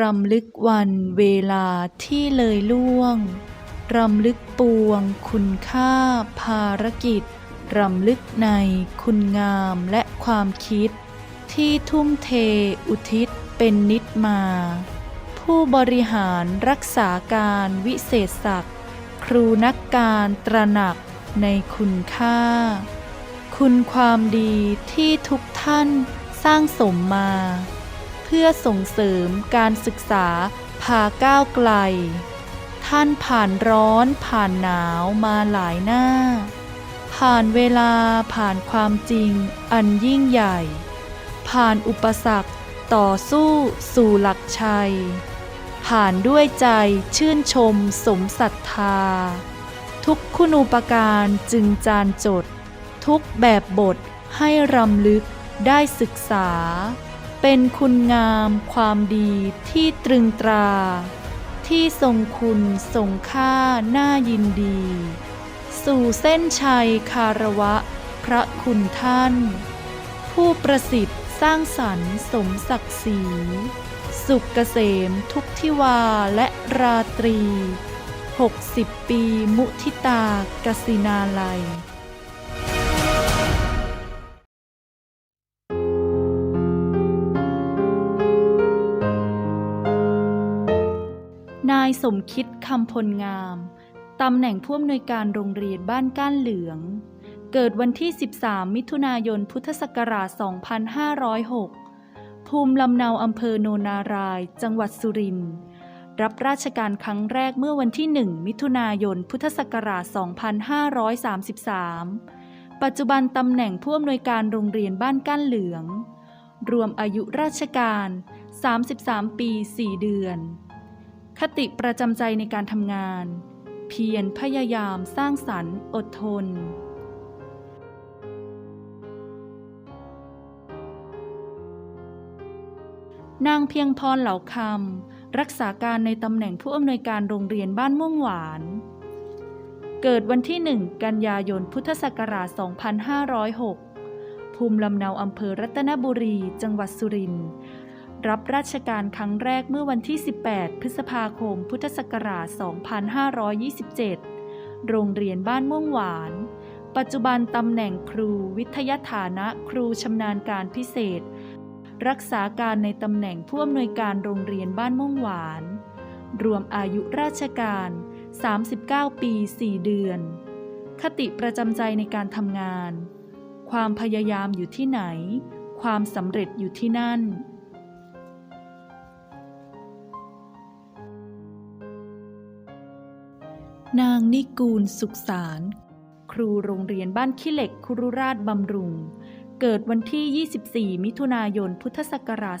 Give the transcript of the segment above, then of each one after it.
รำลึกวันเวลาที่เลยล่วง รำลึกปวงคุณค่าภารกิจ รำลึกในคุณงามและความคิด ที่ทุ่มเทอุทิศเป็นนิดมา ผู้บริหารรักษาการวิเศษศักดิ์ครูนักการตระหนักในคุณค่า คุณความดีที่ทุกท่านสร้างสมมา เพื่อส่งเสริมการศึกษาพาก้าวไกล ท่านผ่านร้อนผ่านหนาวมาหลายหน้า ผ่านเวลาผ่านความจริงอันยิ่งใหญ่ ผ่านอุปสรรคต่อสู้สู่หลักชัย ผ่านด้วยใจชื่นชมสมศรัทธา ทุกคุณูปการจึงจานจด ทุกแบบบทให้รำลึกได้ศึกษา เป็นคุณงามความดีที่ตรึงตรา ที่ทรงคุณทรงค่าน่ายินดี สู่เส้นชัยคารวะ พระคุณท่าน ผู้ประสิทธิ์สร้างสรรค์สมศักดิ์ศรีสุขเกษมทุกทิวาและราตรี 60 ปีมุทิตากสินาลัยายสมคิดคำพลงามตำแหน่งผู้อำนวยการโรงเรียนบ้านก้านเหลือง เกิดวันที่ 13 มิถุนายน พุทธศักราช 2506 ภูมิลำเนาอำเภอโนนาราย จังหวัดสุรินทร์ รับราชการครั้งแรกเมื่อวันที่ 1 มิถุนายน พุทธศักราช 2533 ปัจจุบันตำแหน่งผู้อำนวยการโรงเรียนบ้านก้านเหลือง รวมอายุราชการ 33 ปี 4 เดือน คติประจำใจในการทำงาน เพียรพยายามสร้างสรรค์อดทน นางเพียงพรเหลาคำรักษาการในตำแหน่งผู้อำนวยการโรงเรียนบ้านม่วงหวาน เกิดวันที่ 1 กันยายนพุทธศักราช 2506 ภูมิลำเนาอำเภอรัตนบุรี จังหวัดสุรินทร์ รับราชการครั้งแรกเมื่อวันที่ 18 พฤษภาคม พุทธศักราช 2527 โรงเรียนบ้านม่วงหวาน ปัจจุบันตำแหน่งครูวิทยาฐานะครูชำนาญการพิเศษ รักษาการในตำแหน่งผู้อำนวยการโรงเรียนบ้านม่วงหวาน รวมอายุราชการ 39 ปี 4 เดือน คติประจำใจในการทำงาน ความพยายามอยู่ที่ไหน ความสำเร็จอยู่ที่นั่น นางนิกูลสุขสาร ครูโรงเรียนบ้านขี้เหล็กคุรุราชบำรุง เกิดวันที่ 24 มิถุนายน พุทธศักราช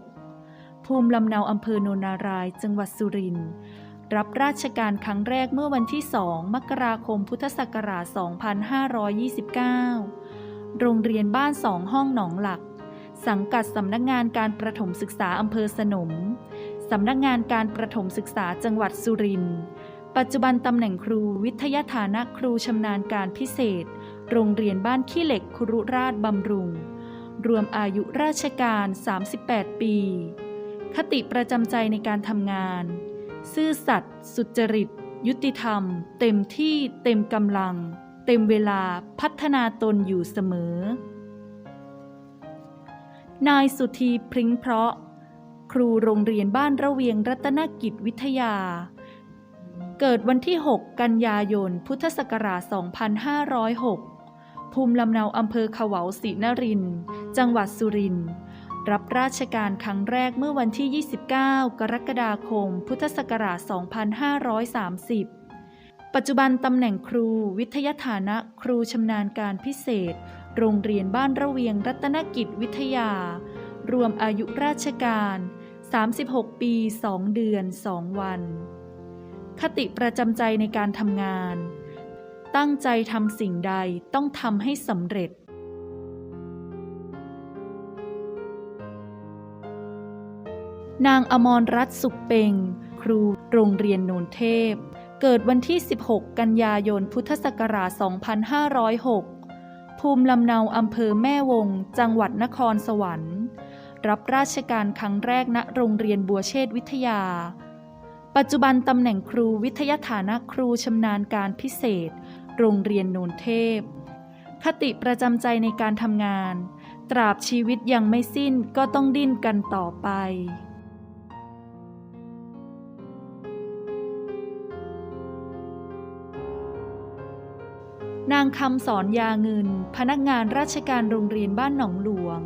2506 ภูมิลำเนาอำเภอโนนาราย จังหวัดสุรินทร์รับราชการครั้งแรกเมื่อวันที่ 2 มกราคม พุทธศักราช 2529 โรงเรียนบ้านสองห้องหนองหลัก สังกัดสำนักงานการประถมศึกษาอำเภอสนม สำนักงานการประถมศึกษาจังหวัดสุรินทร์ ปัจจุบันตำแหน่งครูวิทยาฐานะครูชำนาญการพิเศษ โรงเรียนบ้านขี้เหล็กคุรุราชบำรุง รวมอายุราชการ 38 ปี คติประจำใจในการทำงาน ซื่อสัตย์สุจริต ยุติธรรม เต็มที่เต็มกำลัง เต็มเวลาพัฒนาตนอยู่เสมอ นายสุธีพริ้งเพราะ ครูโรงเรียนบ้านระเวียงรัตนกิจวิทยา เกิดวันที่ 6 กันยายน พุทธศักราช 2506 ภูมิลำเนาอำเภอขวาวศรีนริน จังหวัดสุรินทร์ รับราชการครั้งแรกเมื่อวันที่ 29 กรกฎาคม พุทธศักราช 2530 ปัจจุบันตำแหน่งครูวิทยาฐานะครูชำนาญการพิเศษ โรงเรียนบ้านระเวียงรัตนกิจวิทยา รวมอายุราชการ 36 ปี 2 เดือน 2 วัน คติประจำใจในการทำงาน ตั้งใจทำสิ่งใดต้องทำให้สำเร็จ นางอมรรัตน์สุขเปงครูโรงเรียนโนนเทพ เกิดวันที่ 16 กันยายน พุทธศักราช 2506 ภูมิลำเนาอำเภอแม่วง จังหวัดนครสวรรค์ รับราชการครั้งแรกณโรงเรียนบัวเชษวิทยา ปัจจุบันตำแหน่งครูวิทยาฐานะครูชำนาญการพิเศษ โรงเรียนโนนเทพ คติประจำใจในการทำงาน ตราบชีวิตยังไม่สิ้นก็ต้องดิ้นกันต่อไปนางคำสอนยาเงิน พนักงานราชการโรงเรียนบ้านหนองหลวง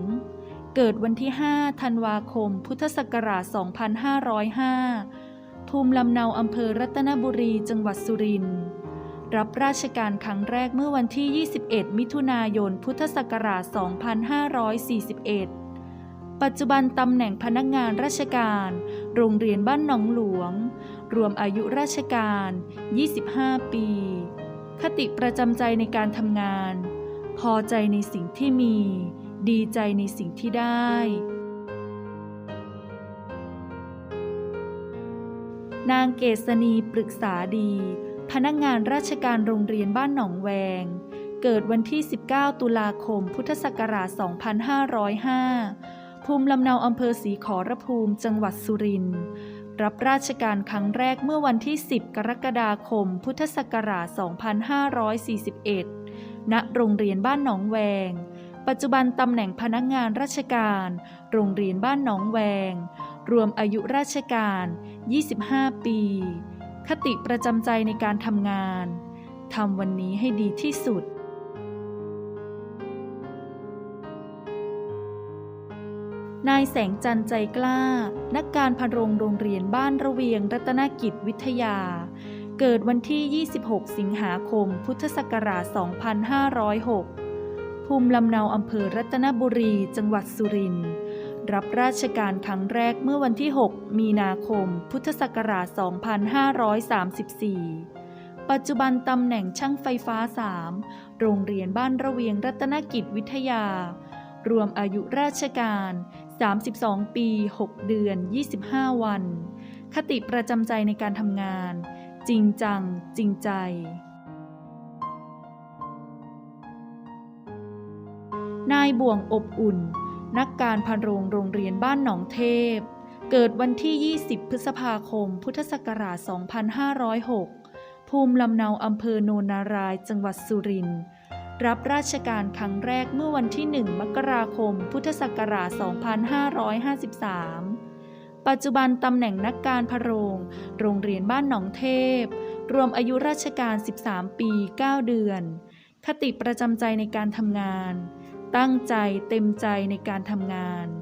เกิดวันที่ 5 ธันวาคม พุทธศักราช 2505 ภูมิลำเนาอำเภอรัตนบุรีจังหวัดสุรินทร์รับราชการครั้งแรกเมื่อวันที่ 21 มิถุนายน พุทธศักราช 2541 ปัจจุบันตำแหน่งพนักงานราชการ โรงเรียนบ้านหนองหลวง รวมอายุราชการ 25 ปี คติประจำใจในการทำงาน พอใจในสิ่งที่มี ดีใจในสิ่งที่ได้ นางเกษณีปรึกษาดี พนักงานราชการโรงเรียนบ้านหนองแวง เกิดวันที่ 19 ตุลาคม พุทธศักราช 2505 ภูมิลำเนาอำเภอศรีขอรภูมิ จังหวัดสุรินทร์ รับราชการครั้งแรกเมื่อวันที่ 10 กรกฎาคม พุทธศักราช 2541 ณ โรงเรียนบ้านหนองแวง ปัจจุบันตำแหน่งพนักงานราชการ โรงเรียนบ้านหนองแวง รวมอายุราชการ 25 ปี คติประจำใจในการทำงาน ทำวันนี้ให้ดีที่สุด นายแสงจันทร์ใจกล้า นักการพันโรงโรงเรียนบ้านระเวียงรัตนกิจวิทยา เกิดวันที่ 26 สิงหาคม พุทธศักราช 2506 ภูมิลำเนาอำเภอรัตนบุรี จังหวัดสุรินทร์ รับราชการครั้งแรกเมื่อวันที่ 6 มีนาคม พุทธศักราช 2534 ปัจจุบันตำแหน่งช่างไฟฟ้า 3 โรงเรียนบ้านระเวียงรัตนกิจวิทยา รวมอายุราชการ 32 ปี 6 เดือน 25 วัน คติประจำใจในการทำงาน จริงจัง จริงใจนายบ่วงอบอุ่น นักการพันโรงโรงเรียนบ้านหนองเทพ เกิดวันที่ 20 พฤษภาคม พุทธศักราช 2506 ภูมิลำเนาอำเภอโนนาราย จังหวัดสุรินทร์ รับราชการครั้งแรกเมื่อวันที่ 1 มกราคม พุทธศักราช 2553ปัจจุบันตำแหน่งนักการพโรง โรงเรียนบ้านหนองเทพ รวมอายุราชการ 13 ปี 9 เดือน คติประจำใจในการทำงาน ตั้งใจเต็มใจในการทำงาน